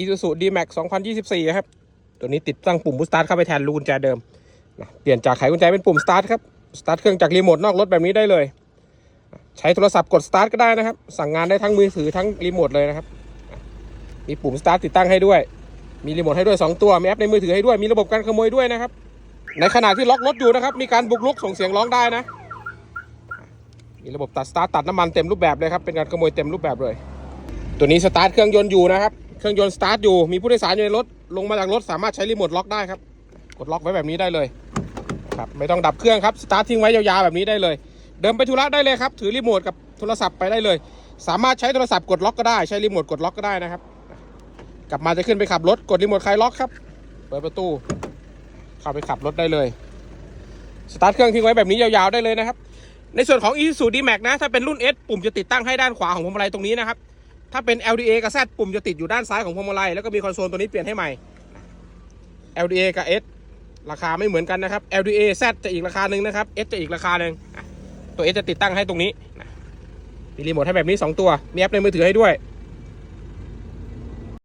Isuzu D-Max 2024ครับ ตัวนี้ติดตั้งปุ่มบูสตาร์ทเข้าไปแทนลูกุญแจเดิมนะเปลี่ยนจากไขกุญแจเป็นปุ่มสตาร์ทครับสตาร์ทเครื่องจากรีโมทนอกรถแบบนี้ได้เลย ใช้โทรศัพท์กดสตาร์ทก็ได้นะครับ สั่งงานได้ทั้งมือถือทั้งรีโมทเลยนะครับ มีปุ่มสตาร์ทติดตั้งให้ด้วย มีรีโมทให้ด้วย 2 ตัว มีแอปในมือถือให้ด้วย มีระบบการขโมยด้วยนะครับ ในขณะที่ล็อกรถอยู่นะครับ มีการบุกรุกส่งเสียงร้องได้นะ มีระบบตัดสตาร์ทตัดน้ำมันเต็มรูปแบบเลยครับ เป็นการขโมยเต็มรูปแบบเลย ตัวนี้สตาร์ทเครื่องยนต์อยู่นะครับ เครื่องยนต์สตาร์ทอยู่ มีผู้โดยสารอยู่ในรถ ลงมาจากรถสามารถใช้รีโมทล็อกได้ครับ กดล็อกไว้แบบนี้ได้เลยครับไม่ต้องดับเครื่องครับสตาร์ททิ้งไว้ยาวๆแบบนี้ได้เลย เดินไปธุระได้เลยครับ ถือรีโมทกับโทรศัพท์ไปได้เลย สามารถใช้โทรศัพท์กดล็อกก็ได้ ใช้รีโมทกดล็อกก็ได้นะครับ กลับมาจะขึ้นไปขับรถ กดรีโมทคลายล็อกครับ เปิดประตู เข้าไปขับรถได้เลย สตาร์ทเครื่องทิ้งไว้แบบนี้ยาวๆได้เลยนะครับ ในส่วนของ Isuzu D-Max นะ ถ้าเป็นรุ่น S ปุ่มจะติดตั้งให้ด้านขวาของพวงมาลัยตรงนี้นะครับ ถ้าเป็น LDA กับ Z ปุ่มจะติดอยู่ด้านซ้ายของพวงมาลัยแล้วก็มีคอนโซลตัวนี้เปลี่ยนให้ใหม่ LDA กับ S ราคาไม่เหมือนกันนะครับ LDA Z จะอีกราคาหนึ่งนะครับ S จะอีกราคาหนึ่งตัว S จะติดตั้งให้ตรงนี้มีรีโมทให้แบบนี้ 2 ตัว มีแอปในมือถือให้ด้วย